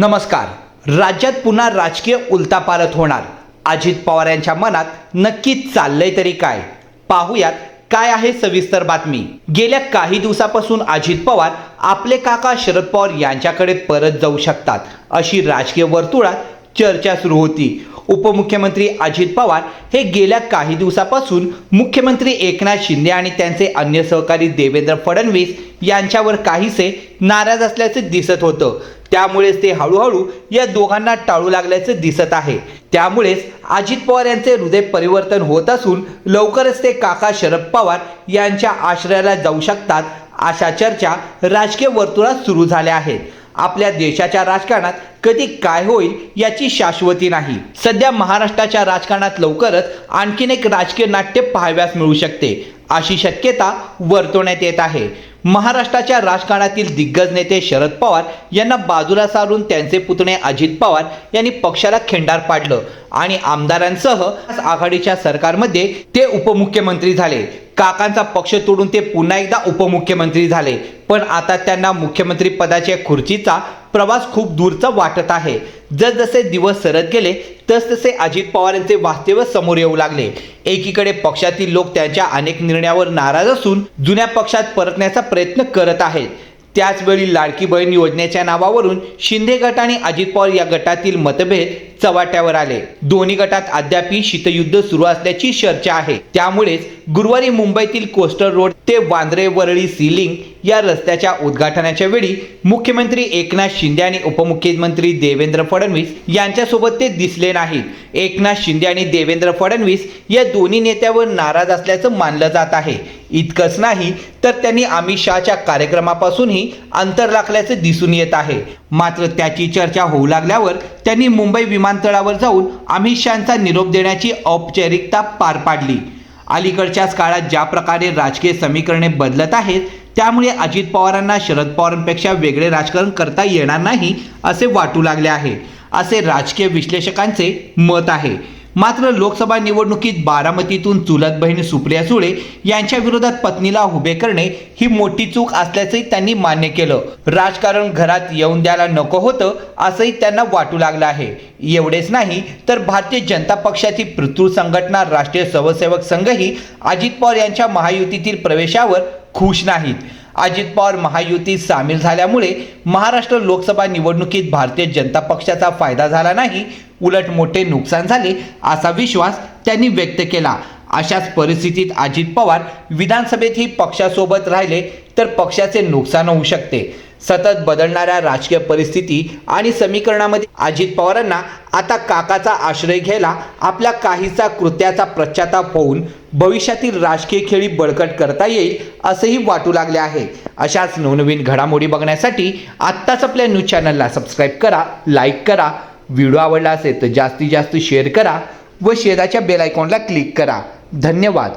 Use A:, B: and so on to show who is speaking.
A: नमस्कार. राज्यात पुन्हा राजकीय उलतापालत होणार. अजित पवार यांच्या मनात नक्कीच चाललंय तरी काय? पाहुयात काय आहे सविस्तर बातमी. गेल्या काही दिवसापासून अजित पवार आपले काका शरद पवार यांच्याकडे परत जाऊ शकतात अशी राजकीय वर्तुळात चर्चा सुरू होती. उपमुख्यमंत्री अजित पवार हे गेल्या काही दिवसापासून मुख्यमंत्री एकनाथ शिंदे आणि त्यांचे अन्य सहकारी देवेंद्र फडणवीस यांच्यावर काहीसे नाराज असल्याचे दिसत होतं. त्यामुळेच ते हळूहळू या दोघांना टाळू लागल्याचे दिसत आहे. त्यामुळेच अजित पवार यांचे हृदय परिवर्तन होत असून लवकरच ते काका शरद पवार यांच्या आश्रयाला जाऊ शकतात अशा चर्चा राजकीय वर्तुळात सुरू झाल्या आहेत. आपल्या देशाच्या राजकारणात कधी काय होईल याची शाश्वती नाही. सध्या महाराष्ट्राच्या राजकारणात लवकरच आणखीन एक राजकीय नाट्य पाहाव्यास मिळू शकते अशी शक्यता वर्तवण्यात येत आहे. महाराष्ट्राच्या राजकारणातील दिग्गज नेते शरद पवार यांना बाजूला सारून त्यांचे पुतणे अजित पवार यांनी पक्षाला खिंडार पाडलं आणि आमदारांसह आघाडीच्या सरकारमध्ये ते उपमुख्यमंत्री झाले. काकांचा पक्ष तोडून ते पुन्हा एकदा उपमुख्यमंत्री झाले. पण आता त्यांना मुख्यमंत्री पदाच्या खुर्चीचा प्रवास खूप दूरचा वाटत आहे. जसजसे दिवस सरत गेले तसतसे अजित पवार यांचे वास्तव्य समोर येऊ लागले. एकीकडे पक्षातील लोक त्यांच्या अनेक निर्णयावर नाराज असून जुन्या पक्षात परतण्याचा प्रयत्न करत आहेत. त्याचवेळी लाडकी बहीण योजनेच्या नावावरून शिंदे गट आणि अजित पवार या गटातील मतभेद चव्हाट्यावर आले. दोन्ही गटात अद्यापही शीतयुद्ध सुरू असल्याची चर्चा आहे. त्यामुळेच गुरुवारी मुंबईतील कोस्टर रोड ते वांद्रे वरळी सिलिंग या रस्त्याच्या उद्घाटनाच्या वेळी मुख्यमंत्री एकनाथ शिंदे आणि उपमुख्यमंत्री देवेंद्र फडणवीस यांच्यासोबत ते दिसले नाहीत. एकनाथ शिंदे आणि देवेंद्र फडणवीस या दोन्ही नेत्यावर नाराज असल्याचं मानलं जात आहे. इतकंच नाही तर त्यांनी अमित शहाच्या कार्यक्रमापासूनही अंतर राखल्याचे दिसून येत आहे. मात्र त्याची चर्चा होऊ लागल्यावर त्यांनी मुंबई विमानतळावर जाऊन अमित शहाचा निरोप देण्याची औपचारिकता पार पाडली. अलीकडच्याच काळात ज्या प्रकारे राजकीय समीकरणे बदलत आहेत त्यामुळे अजित पवारांना शरद पवारांपेक्षा वेगळे राजकारण करता येणार नाही असे वाटू लागले आहे. असे राजकीय विश्लेषकांचे मत आहे. मात्र लोकसभा निवडणुकीत बारामतीतून चुलत बहीण सुप्रिया सुळे यांच्या विरोधात पत्नीला उभे करणे ही मोठी चूक असल्याचंही त्यांनी मान्य केलं. राजकारण घरात येऊन द्यायला नको होतं असंही त्यांना वाटू लागलं आहे. एवढेच नाही तर भारतीय जनता पक्षाची पृथ्वी संघटना राष्ट्रीय स्वयंसेवक संघही अजित पवार यांच्या महायुतीतील प्रवेशावर खुश नाहीत. अजित पवार महायुतीत सामील झाल्यामुळे महाराष्ट्र लोकसभा निवडणुकीत भारतीय जनता पक्षाचा फायदा झाला नाही उलट मोठे नुकसान झाले असा विश्वास त्यांनी व्यक्त केला. अशाच परिस्थितीत अजित पवार विधानसभेतही पक्षासोबत राहिले तर पक्षाचे नुकसान होऊ शकते. सतत बदलणाऱ्या राजकीय परिस्थिती आणि समीकरणामध्ये अजित पवारांना आता काकाचा आश्रय घ्यायला आपल्या काहीचा कृत्याचा पश्चाताप होऊन भविष्यातील राजकीय खेळी बळकट करता येईल असंही वाटू लागले आहे. अशाच नवनवीन घडामोडी बघण्यासाठी आत्ताच आपल्या न्यूज चॅनलला सबस्क्राईब करा लाईक करा व्हिडिओ आवडला असेल तर जास्तीत जास्त शेअर करा व शेजाच्या बेल आयकॉनला क्लिक करा. धन्यवाद.